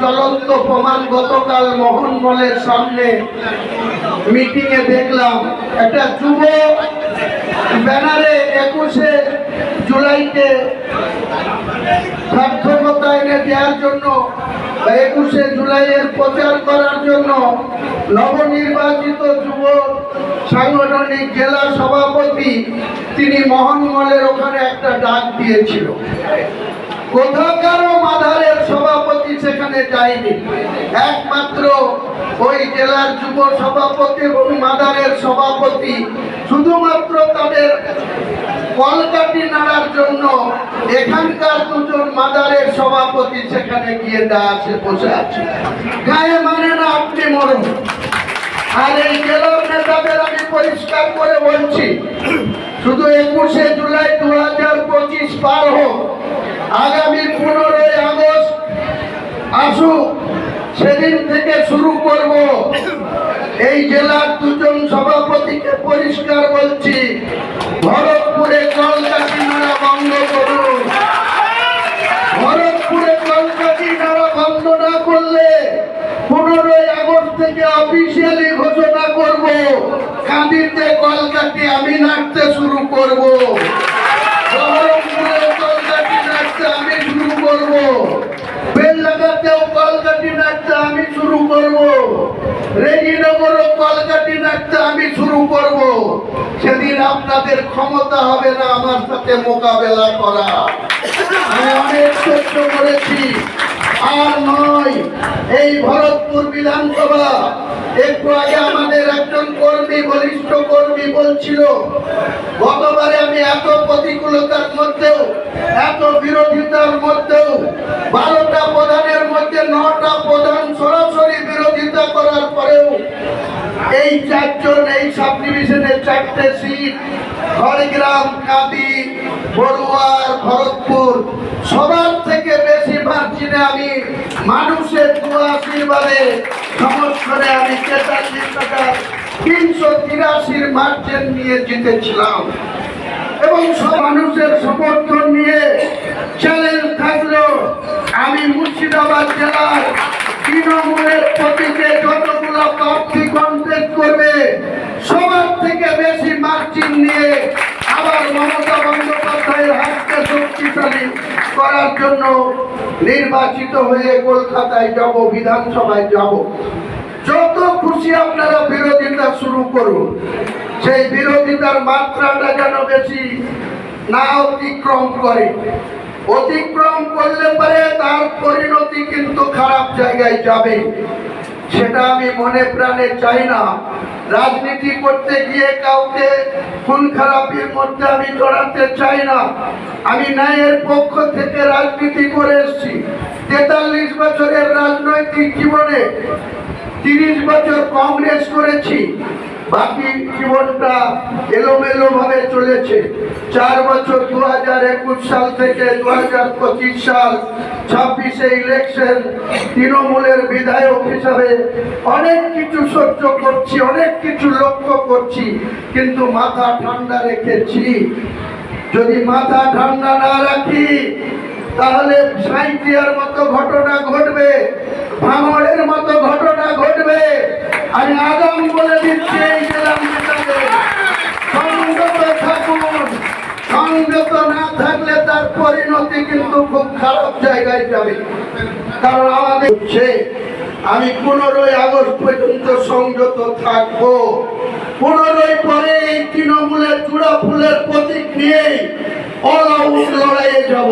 জ্বলন্ত প্রমাণ গতকাল মোহনমলের সামনে মিটিং এ দেখলাম, একটা যুব ব্যানারে একুশে জুলাইকে সার্থকতা এনে দেওয়ার জন্য একুশে জুলাইয়ের প্রচার করার জন্য নবনির্বাচিত যুব সাংগঠনিক জেলা সভাপতি তিনি মোহনমলের ওখানে একটা ডাক দিয়েছিল। কোথাকারও মাধারের সেখানে যায়নি। একমাত্র ওই জেলার যুব সভাপতি এবং মাদারের সভাপতি। শুধুমাত্র তাদের কলকাটি নাড়ার জন্য এখানকার দুজন মাদারের সভাপতি সেখানে গিয়ে দাঁড়াচ্ছে বসে আছে। গায়ে মানে না আপনি মরুন। আর এই জেলার নেতাদের আমি পরিষ্কার করে বলছি, শুধু একুশে জুলাই দু হাজার পঁচিশ পার হোক, আগামী আগস্ট আসুক সেদিন থেকে শুরু করব। এই জেলার দুজন সভাপতিকে পরিষ্কার বলছি, ভরতপুরে কলকাতি নাড়া বন্ধ করুন। ভরতপুরে কলকাতি নাড়া বন্ধ না করলে পনেরোই আগস্ট থেকে অফিসিয়ালি ঘোষণা করব, কাঁদিতে কলকাতি আমি নাচতে শুরু করব। বহরমপুরে কলকাতি নাচতে আমি শুরু করব। বেললাগাতেও কলকাতি নাচতে আমি শুরু করব। কলকাতি নাচতে আমি শুরু করব। সেদিন আপনাদের ক্ষমতা হবে না আমার সাথে মোকাবেলা করা। আমি অনেক করেছি। আর নয়, এই ভরতপুর বিধানসভা, একটু আগে আমাদের একজন কর্মী, বলিষ্ঠ কর্মী বলছিল, গতবারে আমি এত প্রতিকূলতার মধ্যেও, এত বিরোধিতার মধ্যেও বারোটা এই চারজন, এই সাব ডিভিশনের চারটে সিট খড়গ্রাম কাঁদি, বড়ুয়ার, ভরতপুর, সবার থেকে বেশি মার্জিনে আমি মানুষের দোয়া আশীর্বাদে সমস্যরে আমি তেতাল্লিশ টাকা তিনশো তিরাশির মার্জিন নিয়ে জিতেছিলাম। এবং সব মানুষের সমর্থন নিয়ে চ্যালেঞ্জ থাকল আমি মুর্শিদাবাদ জেলার তৃণমূলের প্রতীকে করবে। সবার থেকে বেশি মার্জিন নিয়ে আবার মমতা বন্দ্যোপাধ্যায়ের হাতকে শক্তিশালী করার জন্য নির্বাচিত হয়ে কলকাতায় যাব, বিধানসভায় যাব। যত খুশি আপনারা বিরোধিতা শুরু করুন। সেই বিরোধিতার মাত্রাটা যেন বেশি না অতিক্রম করে। অতিক্রম করলে পরে তার পরিণতি কিন্তু খারাপ জায়গায় যাবে। সেটা আমি মনে প্রাণে চাই না। রাজনীতি করতে গিয়ে কাউকে খুন খারাপির মধ্যে আমি জড়াতে চাই না। আমি ন্যায়ের পক্ষ থেকে রাজনীতি করে এসেছি। তেতাল্লিশ বছরের রাজনৈতিক জীবনে তিরিশ বছর কংগ্রেস করেছি। বাকি জীবনটা এলোমেলো ভাবে চলেছে। চার বছর দু হাজার একুশ সাল থেকে দু হাজার পঁচিশ সাল ছাব্বিশে ইলেকশন তৃণমূলের বিধায়ক হিসাবে অনেক কিছু সহ্য করছি, অনেক কিছু লক্ষ্য করছি, কিন্তু মাথা ঠান্ডা রেখেছি। যদি মাথা ঠান্ডা না রাখি, তাহলে সাঁইতিয়ার মতো ঘটনা ঘটবে, ভাঙড়ের মতো ঘটনা ঘটবে। আমি আগাম বলে দিচ্ছি, এই নেতাদের। সংযত থাকুন। সংযত না থাকলে তার পরিণতি কিন্তু খুব খারাপ জায়গায় যাবে। কারণ আমাদের হচ্ছে, আমি পনেরোই আগস্ট পর্যন্ত সংযত থাকব। পনেরোই পরে এই তৃণমূলের চূড়া ফুলের প্রতীক নিয়েই অল আউট লড়াইয়ে যাব।